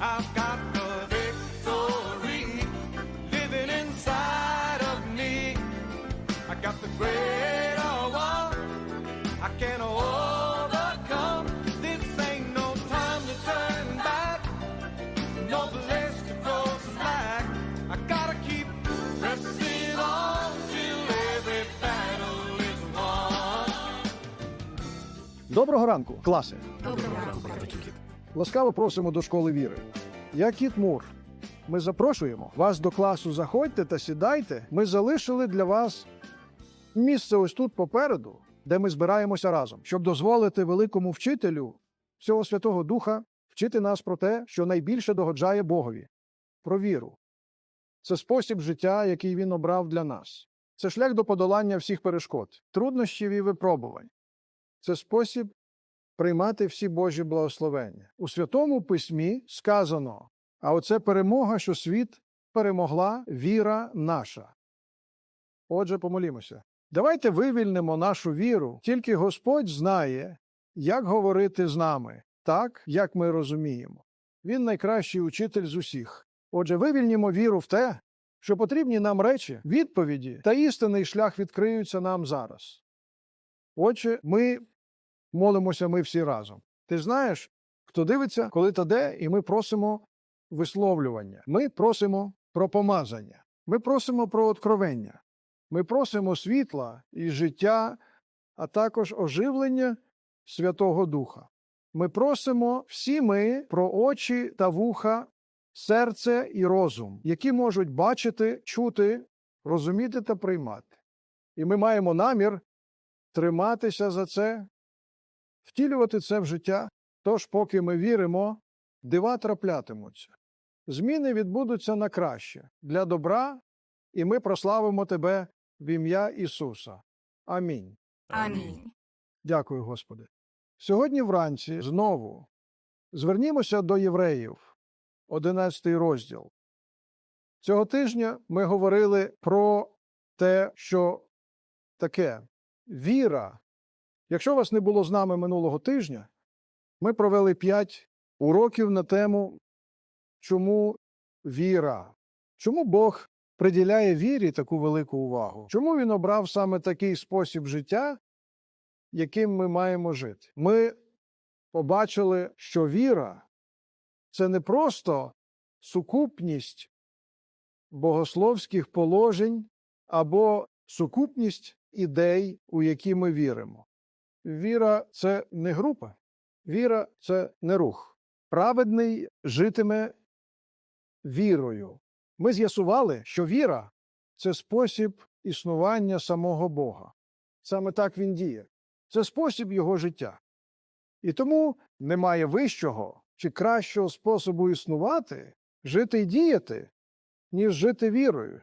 I've got the victory living inside of me. I got the greater one. I can overcome. This ain't no time to turn back. No place to go slack. I gotta keep pressing on till every battle is won. Доброго ранку, класи! Ласкаво просимо до школи віри. Я Кіт Мур. Ми запрошуємо вас до класу. Заходьте та сідайте. Ми залишили для вас місце ось тут попереду, де ми збираємося разом, щоб дозволити великому вчителю всього Святого Духа вчити нас про те, що найбільше догоджає Богові, про віру. Це спосіб життя, який він обрав для нас. Це шлях до подолання всіх перешкод, труднощів і випробувань. Це спосіб приймати всі Божі благословення. У Святому Письмі сказано: а оце перемога, що світ перемогла віра наша. Отже, помолімося. Давайте вивільнимо нашу віру, тільки Господь знає, як говорити з нами, так, як ми розуміємо. Він найкращий учитель з усіх. Отже, вивільнімо віру в те, що потрібні нам речі, відповіді та істинний шлях відкриються нам зараз. Отже, ми молимося ми всі разом. Ти знаєш, хто дивиться, коли та де, і ми просимо висловлювання. Ми просимо про помазання. Ми просимо про откровення. Ми просимо світла і життя, а також оживлення Святого Духа. Ми просимо всі ми про очі та вуха, серце і розум, які можуть бачити, чути, розуміти та приймати. І ми маємо намір триматися за це, втілювати це в життя. Тож, поки ми віримо, дива траплятимуться. Зміни відбудуться на краще для добра, і ми прославимо Тебе в ім'я Ісуса. Амінь. Амінь. Дякую, Господи. Сьогодні вранці знову звернімося до євреїв, 11 розділ. Цього тижня ми говорили про те, що таке віра. Якщо вас не було з нами минулого тижня, ми провели п'ять уроків на тему, чому віра, чому Бог приділяє вірі таку велику увагу, чому він обрав саме такий спосіб життя, яким ми маємо жити. Ми побачили, що віра це не просто сукупність богословських положень або сукупність ідей, у які ми віримо. Віра це не група, віра це не рух. Праведний житиме вірою. Ми з'ясували, що віра це спосіб існування самого Бога. Саме так він діє. Це спосіб його життя. І тому немає вищого чи кращого способу існувати, жити і діяти, ніж жити вірою.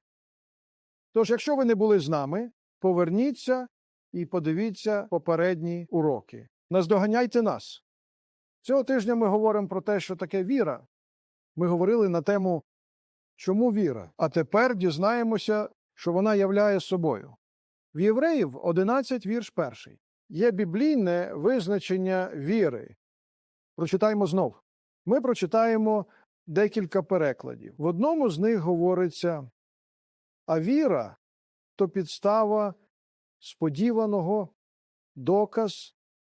Тож, якщо ви не були з нами, поверніться і подивіться попередні уроки. Наздоганяйте нас. Цього тижня ми говоримо про те, що таке віра. Ми говорили на тему Чому віра? А тепер дізнаємося, що вона являє собою. В Євреїв 11 вірш перший. Є біблійне визначення віри. Прочитаємо знов. Ми прочитаємо декілька перекладів. В одному з них говориться: а віра то підстава сподіваного, доказ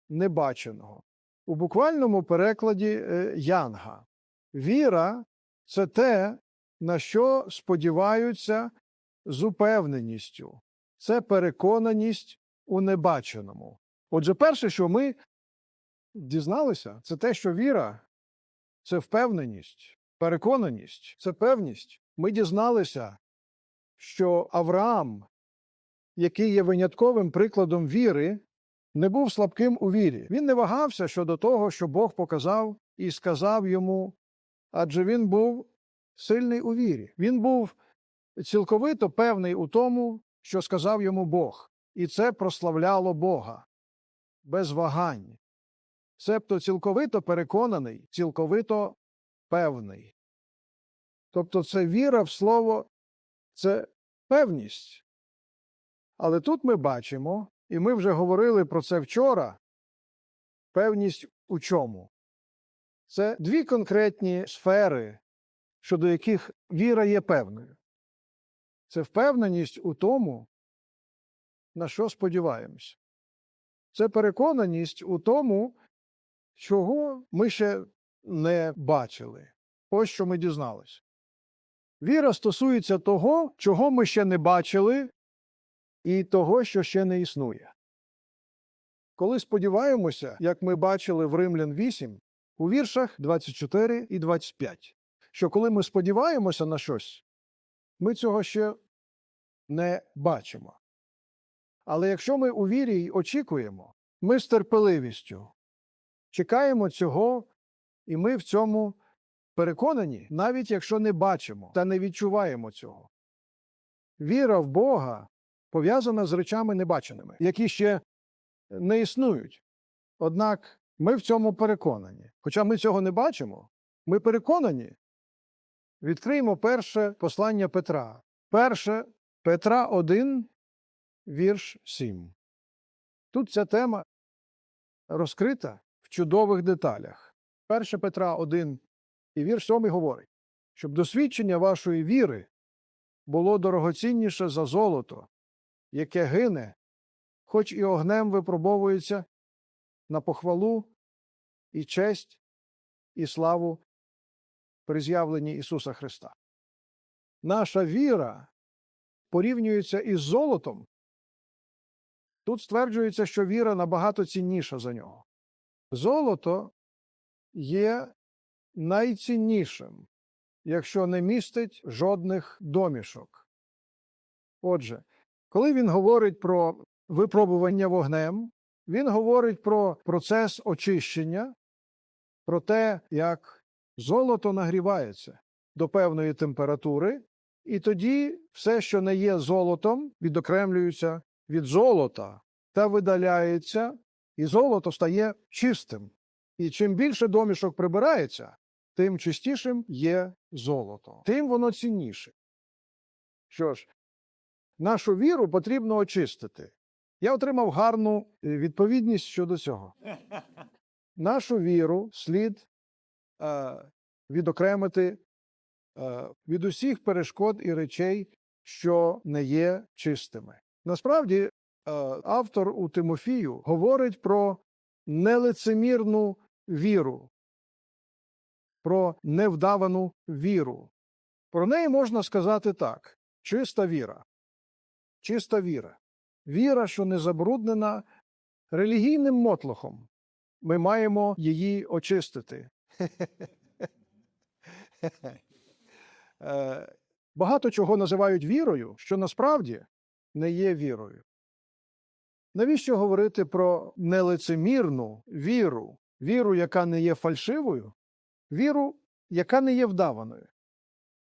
небаченого. У буквальному перекладі е, Янга. Віра це те, на що сподіваються з упевненістю. Це переконаність у небаченому. Отже, перше, що ми дізналися, це те, що віра це впевненість, переконаність, це певність. Ми дізналися, що Авраам, який є винятковим прикладом віри, не був слабким у вірі. Він не вагався щодо того, що Бог показав і сказав йому, адже він був сильний у вірі. Він був цілковито певний у тому, що сказав йому Бог, і це прославляло Бога без вагань. Себто цілковито переконаний, цілковито певний. Тобто це віра в слово, це певність. Але тут ми бачимо, і ми вже говорили про це вчора, певність у чому? Це дві конкретні сфери, щодо яких віра є певною. Це впевненість у тому, на що сподіваємося. Це переконаність у тому, чого ми ще не бачили. Ось що ми дізнались. Віра стосується того, чого ми ще не бачили, і того, що ще не існує. Коли сподіваємося, як ми бачили в Римлян 8, у віршах 24 і 25, що коли ми сподіваємося на щось, ми цього ще не бачимо. Але якщо ми у вірі й очікуємо, ми з терпеливістю чекаємо цього, і ми в цьому переконані, навіть якщо не бачимо та не відчуваємо цього. Віра в Бога пов'язана з речами небаченими, які ще не існують. Однак ми в цьому переконані. Хоча ми цього не бачимо, ми переконані. Відкриємо перше послання Петра. Перше Петра 1, вірш 7. Тут ця тема розкрита в чудових деталях. Перше Петра 1 і вірш 7 говорить, щоб досвідчення вашої віри було дорогоцінніше за золото, яке гине, хоч і огнем випробовується на похвалу і честь і славу при з'явленні Ісуса Христа. Наша віра порівнюється із золотом. Тут стверджується, що віра набагато цінніша за нього. Золото є найціннішим, якщо не містить жодних домішок. Отже, коли він говорить про випробування вогнем, він говорить про процес очищення, про те, як золото нагрівається до певної температури, і тоді все, що не є золотом, відокремлюється від золота та видаляється, і золото стає чистим. І чим більше домішок прибирається, тим чистішим є золото, тим воно цінніше. Що ж, нашу віру потрібно очистити. Я отримав гарну е, відповідність щодо цього. Нашу віру слід е, відокремити е, від усіх перешкод і речей, що не є чистими. Насправді, автор у Тимофію говорить про нелицемірну віру, про невдавану віру. Про неї можна сказати так: чиста віра. Чиста віра. Віра, що не забруднена релігійним мотлохом. Ми маємо її очистити. Е, Багато чого називають вірою, що насправді не є вірою. Навіщо говорити про нелицемірну віру, віру, яка не є фальшивою, віру, яка не є вдаваною?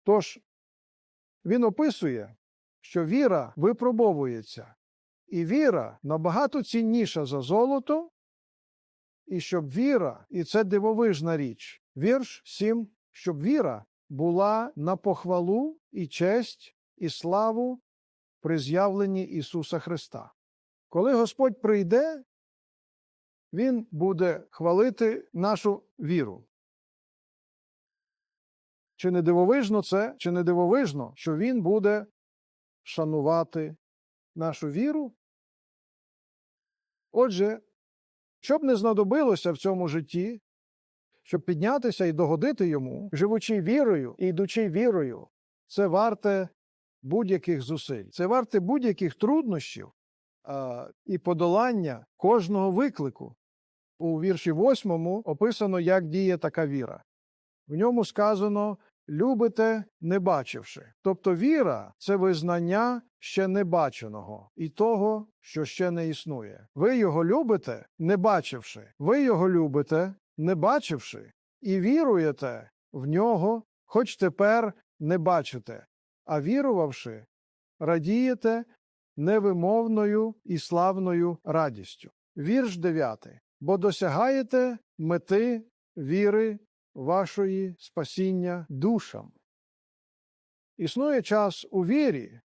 Тож він описує, що віра випробовується, і віра набагато цінніша за золото, і щоб віра, і це дивовижна річ, вірш 7, щоб віра була на похвалу і честь і славу при з'явленні Ісуса Христа. Коли Господь прийде, Він буде хвалити нашу віру. Чи не дивовижно це, чи не дивовижно, що Він буде шанувати нашу віру? Отже, що б не знадобилося в цьому житті, щоб піднятися і догодити йому, живучи вірою і йдучи вірою, це варте будь-яких зусиль, це варте будь-яких труднощів а, і подолання кожного виклику. У вірші восьмому описано, як діє така віра. В ньому сказано любите, не бачивши. Тобто віра це визнання ще не баченого і того, що ще не існує. Ви його любите, не бачивши. Ви його любите, не бачивши, і віруєте в нього, хоч тепер не бачите, а вірувавши, радієте невимовною і славною радістю. Вірш 9. Бо досягаєте мети віри вашої спасіння душам. Існує час у вірі,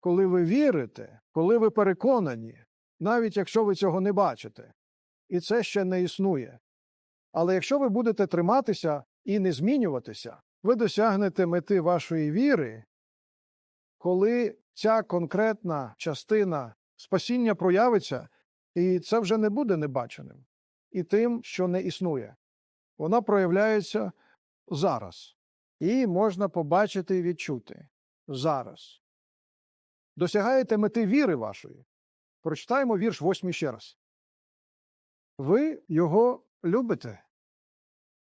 коли ви вірите, коли ви переконані, навіть якщо ви цього не бачите, і це ще не існує. Але якщо ви будете триматися і не змінюватися, ви досягнете мети вашої віри, коли ця конкретна частина спасіння проявиться, і це вже не буде небаченим і тим, що не існує. Вона проявляється зараз. І можна побачити і відчути зараз. Досягаєте мети віри вашої. Прочитаємо вірш восьмий ще раз. Ви його любите?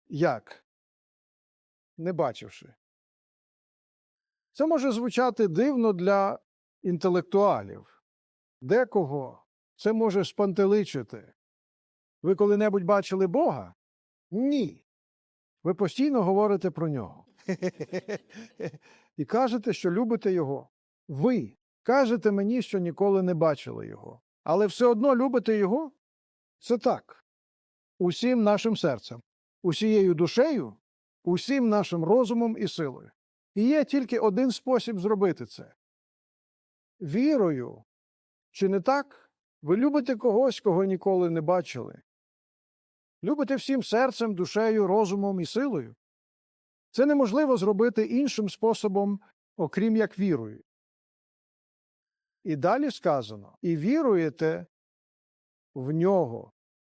Як? Не бачивши. Це може звучати дивно для інтелектуалів. Декого це може спантеличити. Ви коли-небудь бачили Бога? Ні. Ви постійно говорите про нього. І кажете, що любите його. Ви кажете мені, що ніколи не бачили його. Але все одно любите його? Це так. Усім нашим серцем, усією душею, усім нашим розумом і силою. І є тільки один спосіб зробити це. Вірою. Чи не так? Ви любите когось, кого ніколи не бачили. Любите всім серцем, душею, розумом і силою. Це неможливо зробити іншим способом, окрім як вірою. І далі сказано і віруєте в нього,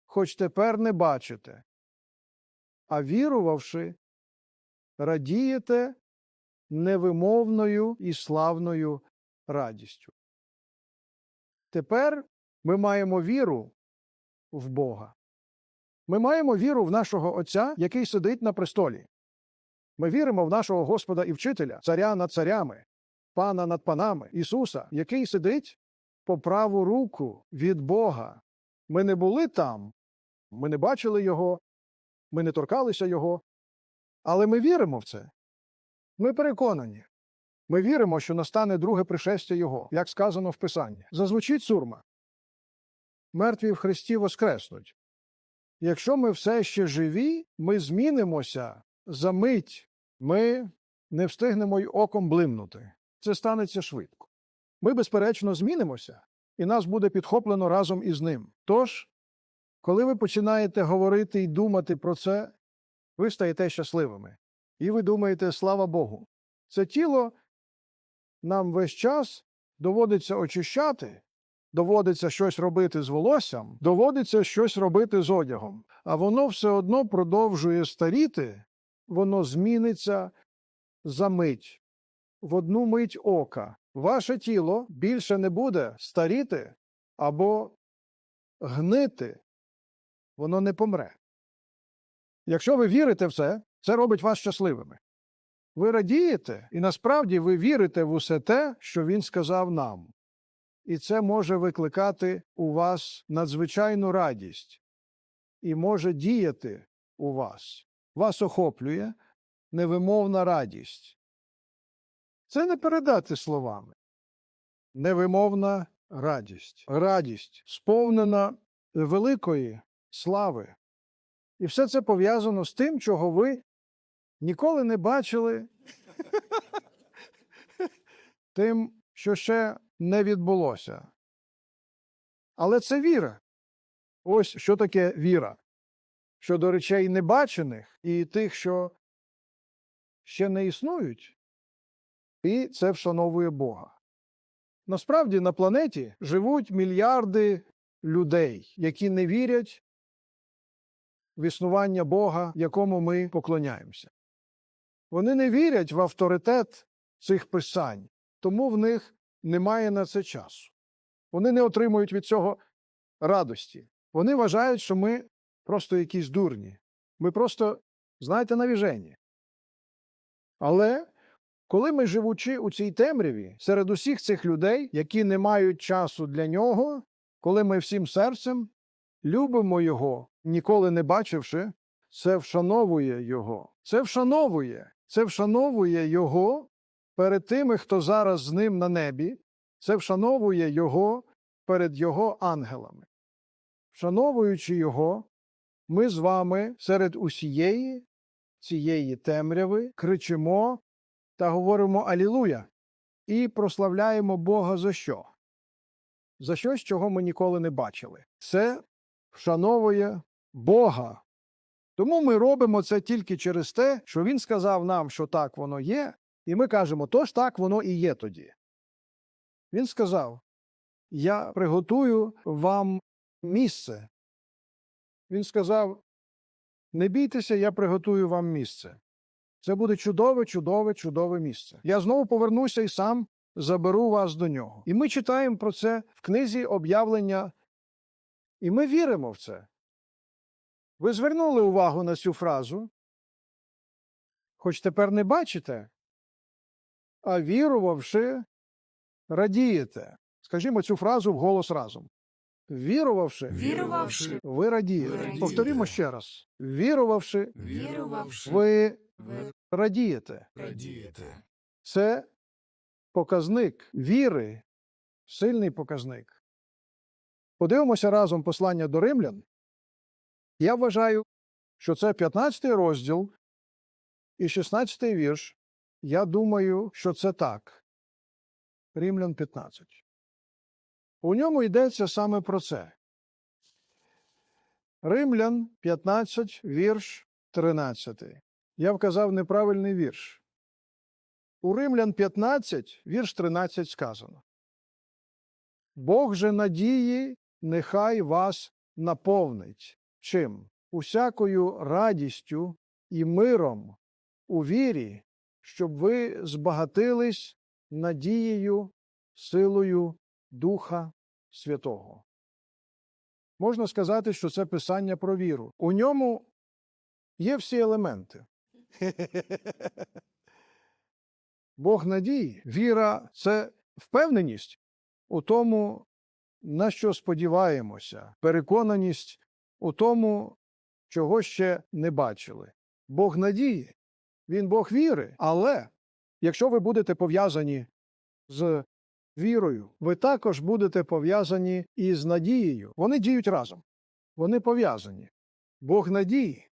хоч тепер не бачите, а вірувавши, радієте невимовною і славною радістю. Тепер ми маємо віру в Бога. Ми маємо віру в нашого Отця, який сидить на престолі. Ми віримо в нашого Господа і вчителя, царя над царями, пана над панами, Ісуса, який сидить по праву руку від Бога. Ми не були там, ми не бачили Його, ми не торкалися Його, але ми віримо в це. Ми переконані. Ми віримо, що настане друге пришестя Його, як сказано в Писанні. Зазвучить сурма. Мертві в Христі воскреснуть. Якщо ми все ще живі, ми змінимося за мить. Ми не встигнемо й оком блимнути. Це станеться швидко. Ми, безперечно, змінимося, і нас буде підхоплено разом із ним. Тож, коли ви починаєте говорити і думати про це, ви стаєте щасливими. І ви думаєте, слава Богу, це тіло нам весь час доводиться очищати, доводиться щось робити з волоссям, доводиться щось робити з одягом, а воно все одно продовжує старіти, воно зміниться за мить, в одну мить ока. Ваше тіло більше не буде старіти або гнити, воно не помре. Якщо ви вірите в це, це робить вас щасливими. Ви радієте, і насправді ви вірите в усе те, що він сказав нам. І це може викликати у вас надзвичайну радість і може діяти у вас. Вас охоплює невимовна радість. Це не передати словами. Невимовна радість. Радість, сповнена великої слави. І все це пов'язано з тим, чого ви ніколи не бачили, тим, що ще не відбулося. Але це віра. Ось що таке віра. Щодо речей небачених і тих, що ще не існують, і це вшановує Бога. Насправді на планеті живуть мільярди людей, які не вірять в існування Бога, якому ми поклоняємося. Вони не вірять в авторитет цих писань, тому в них немає на це часу. Вони не отримують від цього радості. Вони вважають, що ми просто якісь дурні. Ми просто, знаєте, навіжені. Але коли ми, живучи у цій темряві, серед усіх цих людей, які не мають часу для нього, коли ми всім серцем любимо його, ніколи не бачивши, це вшановує його. Це вшановує. Це вшановує його перед тими, хто зараз з ним на небі. Це вшановує його перед його ангелами. Вшановуючи його, ми з вами серед усієї цієї темряви кричимо та говоримо Алілуя і прославляємо Бога за що? За щось, чого ми ніколи не бачили. Це вшановує Бога, Тому ми робимо це тільки через те, що він сказав нам, що так воно є, і ми кажемо, тож так воно і є тоді. Він сказав: Я приготую вам місце. Він сказав: Не бійтеся, я приготую вам місце. Це буде чудове, чудове, чудове місце. Я знову повернуся і сам заберу вас до нього. І ми читаємо про це в книзі об'явлення, і ми віримо в це. Ви звернули увагу на цю фразу, хоч тепер не бачите, а вірувавши, радієте. Скажімо цю фразу вголос разом. Вірувавши, Вірувавши, ви радієте. радієте. Повторімо ще раз. Вірувавши, вірувавши, ви ви радієте. радієте. Це показник віри, сильний показник. Подивимося разом послання до римлян. Я вважаю, що це 15 розділ і 16 вірш. Я думаю, що це так. Римлян 15. У ньому йдеться саме про це. Римлян 15, вірш 13. Я вказав неправильний вірш. У Римлян 15, вірш 13 сказано. Бог же надії нехай вас наповнить. Чим? Усякою радістю і миром у вірі, щоб ви збагатились надією, силою Духа Святого. Можна сказати, що це писання про віру. У ньому є всі елементи. Бог надії, віра це впевненість у тому, на що сподіваємося, переконаність у тому, чого ще не бачили. Бог надії, він Бог віри, але якщо ви будете пов'язані з вірою, ви також будете пов'язані і з надією. Вони діють разом. Вони пов'язані. Бог надії.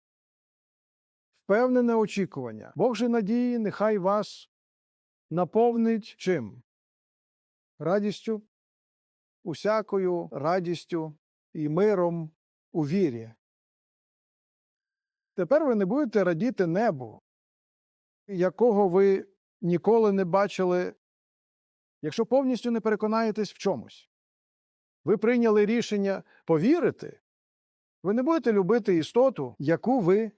Впевнене очікування. Бог же надії, нехай вас наповнить чим? Радістю, усякою радістю і миром у вірі. Тепер ви не будете радіти небу, якого ви ніколи не бачили, якщо повністю не переконаєтесь в чомусь. Ви прийняли рішення повірити, ви не будете любити істоту, яку ви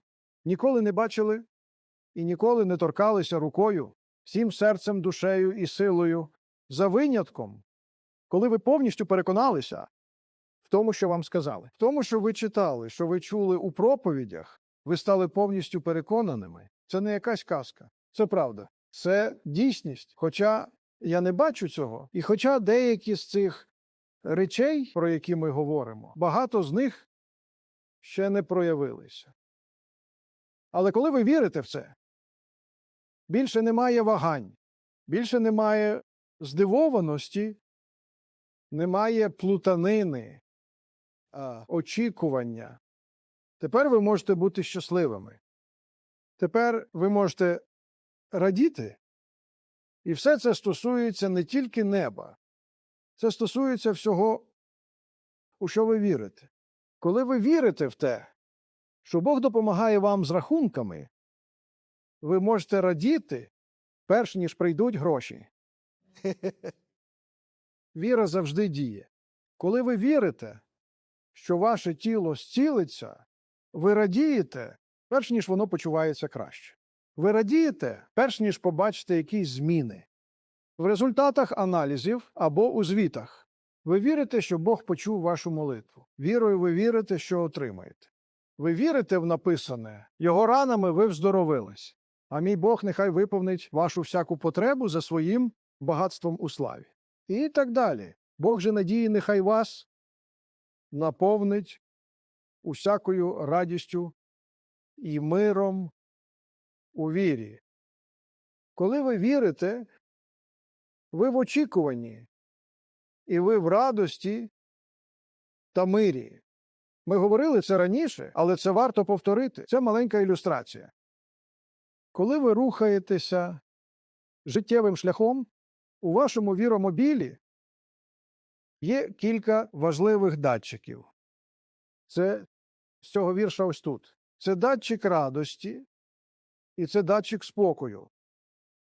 ніколи не бачили і ніколи не торкалися рукою, всім серцем, душею і силою, за винятком, коли ви повністю переконалися в тому, що вам сказали, в тому, що ви читали, що ви чули у проповідях, ви стали повністю переконаними. Це не якась казка, це правда, це дійсність. Хоча я не бачу цього, і хоча деякі з цих речей, про які ми говоримо, багато з них ще не проявилися. Але коли ви вірите в це, більше немає вагань, більше немає здивованості, немає плутанини, очікування. Тепер ви можете бути щасливими. Тепер ви можете радіти. І все це стосується не тільки неба, це стосується всього, у що ви вірите. Коли ви вірите в те, що Бог допомагає вам з рахунками, ви можете радіти, перш ніж прийдуть гроші. Віра завжди діє. Коли ви вірите, що ваше тіло зцілиться, ви радієте, перш ніж воно почувається краще. Ви радієте, перш ніж побачите якісь зміни. В результатах аналізів або у звітах. Ви вірите, що Бог почув вашу молитву. Вірою ви вірите, що отримаєте. Ви вірите в написане, його ранами ви вздоровились, а мій Бог нехай виповнить вашу всяку потребу за своїм багатством у славі. І так далі. Бог же надії, нехай вас наповнить усякою радістю і миром у вірі. Коли ви вірите, ви в очікуванні, і ви в радості та мирі. Ми говорили це раніше, але це варто повторити. Це маленька ілюстрація. Коли ви рухаєтеся життєвим шляхом, у вашому віромобілі є кілька важливих датчиків. Це з цього вірша ось тут. Це датчик радості і це датчик спокою.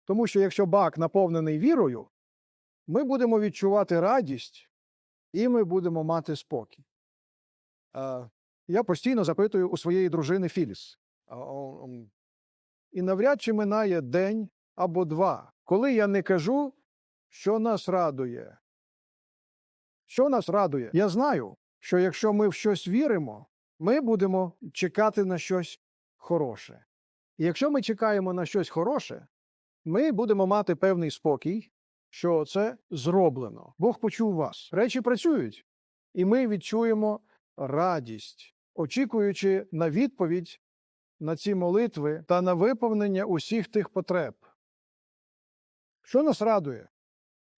Тому що якщо бак наповнений вірою, ми будемо відчувати радість і ми будемо мати спокій. Я постійно запитую у своєї дружини Філіс. І навряд чи минає день або два, коли я не кажу, що нас радує. Що нас радує? Я знаю, що якщо ми в щось віримо, ми будемо чекати на щось хороше. І якщо ми чекаємо на щось хороше, ми будемо мати певний спокій, що це зроблено. Бог почув вас. Речі працюють, і ми відчуємо радість, очікуючи на відповідь на ці молитви та на виповнення усіх тих потреб. Що нас радує?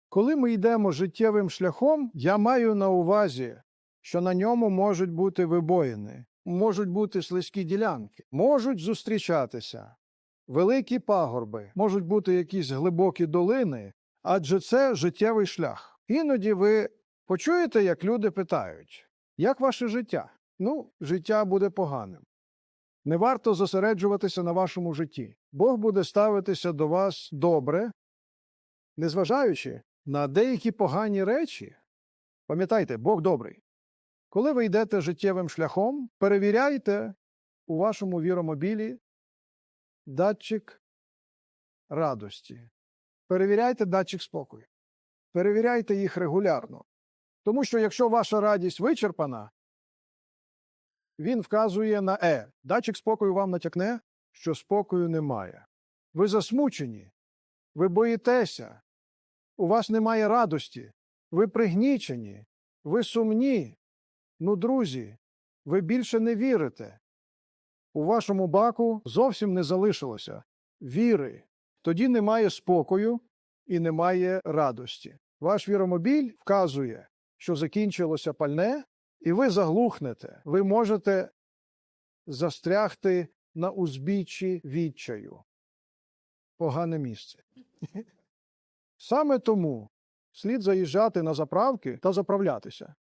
Коли ми йдемо життєвим шляхом, я маю на увазі, що на ньому можуть бути вибоїни, можуть бути слизькі ділянки, можуть зустрічатися великі пагорби, можуть бути якісь глибокі долини, адже це життєвий шлях. Іноді ви почуєте, як люди питають, як ваше життя? Ну, життя буде поганим. Не варто зосереджуватися на вашому житті. Бог буде ставитися до вас добре, незважаючи на деякі погані речі. Пам'ятайте, Бог добрий. Коли ви йдете життєвим шляхом, перевіряйте у вашому віромобілі датчик радості. Перевіряйте датчик спокою. Перевіряйте їх регулярно. Тому що якщо ваша радість вичерпана, він вказує на Е. Датчик спокою вам натякне, що спокою немає. Ви засмучені, ви боїтеся, у вас немає радості, ви пригнічені, ви сумні. Ну, друзі, ви більше не вірите. У вашому баку зовсім не залишилося віри. Тоді немає спокою і немає радості. Ваш віромобіль вказує, що закінчилося пальне, і ви заглухнете. Ви можете застрягти на узбіччі відчаю. Погане місце. Саме тому слід заїжджати на заправки та заправлятися.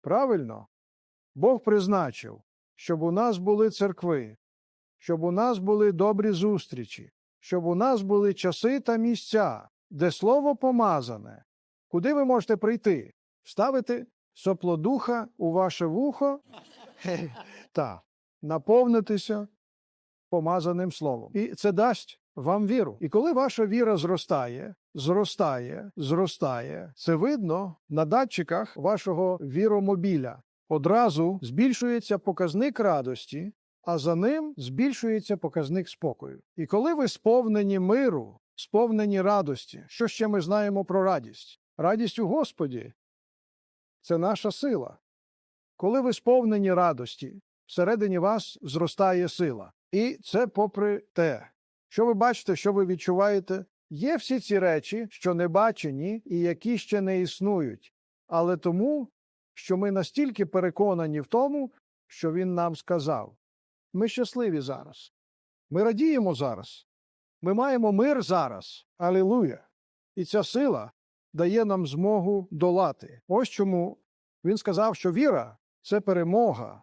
Правильно, Бог призначив, щоб у нас були церкви, щоб у нас були добрі зустрічі, щоб у нас були часи та місця, де слово помазане, куди ви можете прийти, вставити соплодуха у ваше вухо? Та наповнитися помазаним словом. І це дасть вам віру. І коли ваша віра зростає, зростає, зростає, це видно на датчиках вашого віромобіля. Одразу збільшується показник радості, а за ним збільшується показник спокою. І коли ви сповнені миру, сповнені радості, що ще ми знаємо про радість? Радість у Господі це наша сила. Коли ви сповнені радості, всередині вас зростає сила. І це попри те, що ви бачите, що ви відчуваєте, є всі ці речі, що не бачені і які ще не існують, але тому, що ми настільки переконані в тому, що він нам сказав. Ми щасливі зараз. Ми радіємо зараз. Ми маємо мир зараз. Алілуя! І ця сила дає нам змогу долати. Ось чому він сказав, що віра це перемога,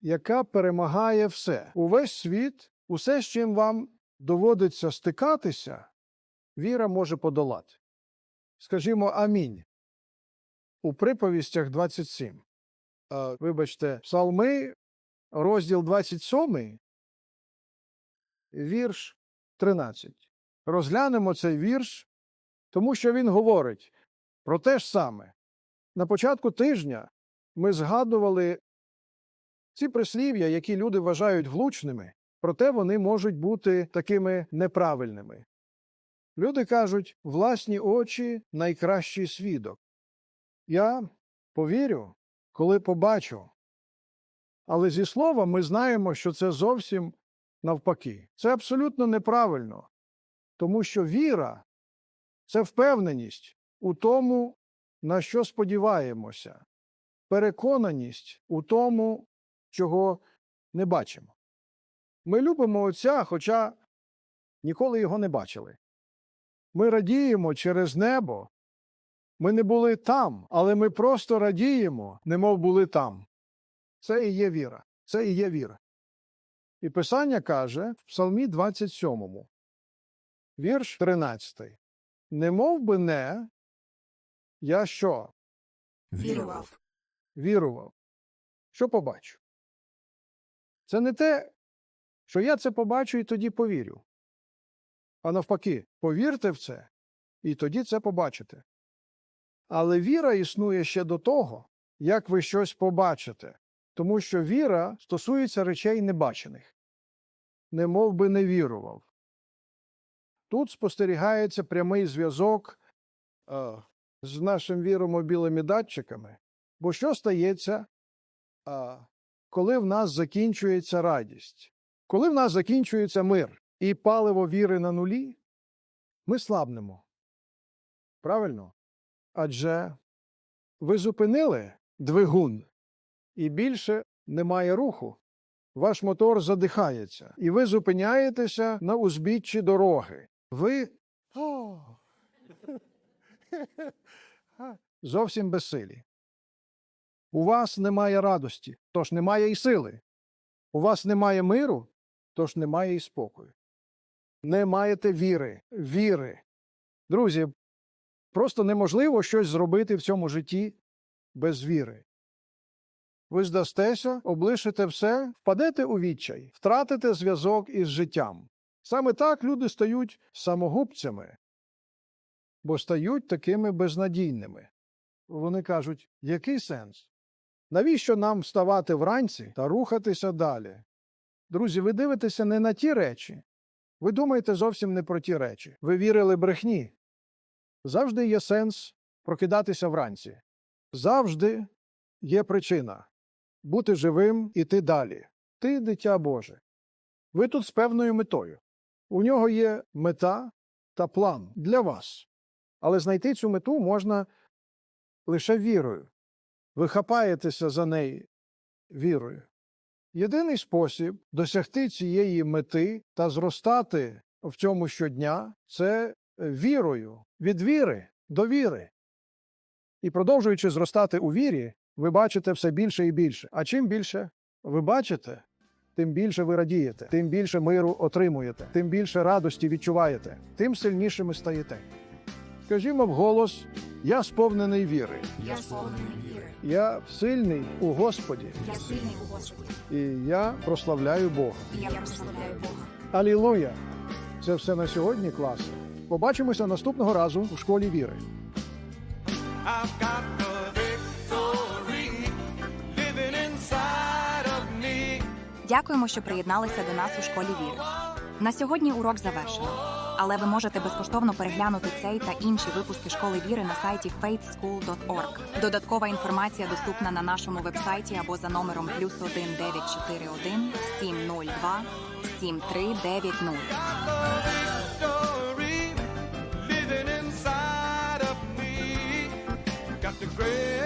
яка перемагає все. Увесь світ, усе, з чим вам доводиться стикатися, віра може подолати. Скажімо амінь. У приповістях 27. Е, вибачте, Псалми, розділ 27, вірш 13. Розглянемо цей вірш, тому що він говорить про те ж саме. На початку тижня ми згадували ці прислів'я, які люди вважають влучними, проте вони можуть бути такими неправильними. Люди кажуть, власні очі найкращий свідок. Я повірю, коли побачу. Але зі слова ми знаємо, що це зовсім навпаки. Це абсолютно неправильно, тому що віра це впевненість у тому, на що сподіваємося, переконаність у тому, чого не бачимо. Ми любимо Отця, хоча ніколи його не бачили. Ми радіємо через небо. Ми не були там, але ми просто радіємо, немов були там. Це і є віра. Це і є віра. І Писання каже в Псалмі 27, вірш 13. Не мов би не, я що? Вірував. Вірував. Що побачу? Це не те, що я це побачу і тоді повірю. А навпаки, повірте в це, і тоді це побачите. Але віра існує ще до того, як ви щось побачите, тому що віра стосується речей небачених. Не мов би не вірував. Тут спостерігається прямий зв'язок з нашим віромобілими датчиками, бо що стається, коли в нас закінчується радість? Коли в нас закінчується мир і паливо віри на нулі, ми слабнемо. Правильно? Адже ви зупинили двигун, і більше немає руху. Ваш мотор задихається, і ви зупиняєтеся на узбіччі дороги. Ви зовсім безсилі. У вас немає радості, тож немає і сили. У вас немає миру, тож немає і спокою. Не маєте віри, віри. Друзі, просто неможливо щось зробити в цьому житті без віри. Ви здастеся, облишите все, впадете у відчай, втратите зв'язок із життям. Саме так люди стають самогубцями, бо стають такими безнадійними. Вони кажуть, який сенс? Навіщо нам вставати вранці та рухатися далі? Друзі, ви дивитеся не на ті речі. Ви думаєте зовсім не про ті речі. Ви вірили брехні. Завжди є сенс прокидатися вранці. Завжди є причина бути живим іти далі. Ти дитя Боже. Ви тут з певною метою. У нього є мета та план для вас. Але знайти цю мету можна лише вірою. Ви хапаєтеся за неї вірою. Єдиний спосіб досягти цієї мети та зростати в цьому щодня це вірою, від віри до віри. І продовжуючи зростати у вірі, ви бачите все більше і більше. А чим більше ви бачите, тим більше ви радієте, тим більше миру отримуєте, тим більше радості відчуваєте, тим сильнішими стаєте. Скажімо вголос, я сповнений віри. Я сповнений віри. Я сильний у Господі, Я сильний у Господі. і я прославляю Бога. І я прославляю Бога. Алілуя! Це все на сьогодні клас. Побачимося наступного разу у школі віри. I've got the victory living inside of me. Дякуємо, що приєдналися до нас у школі віри. На сьогодні урок завершено. Але ви можете безкоштовно переглянути цей та інші випуски школи віри на сайті faithschool.org. Додаткова інформація доступна на нашому вебсайті або за номером плюс 1 941 702 7390. Victory living inside of me. Got the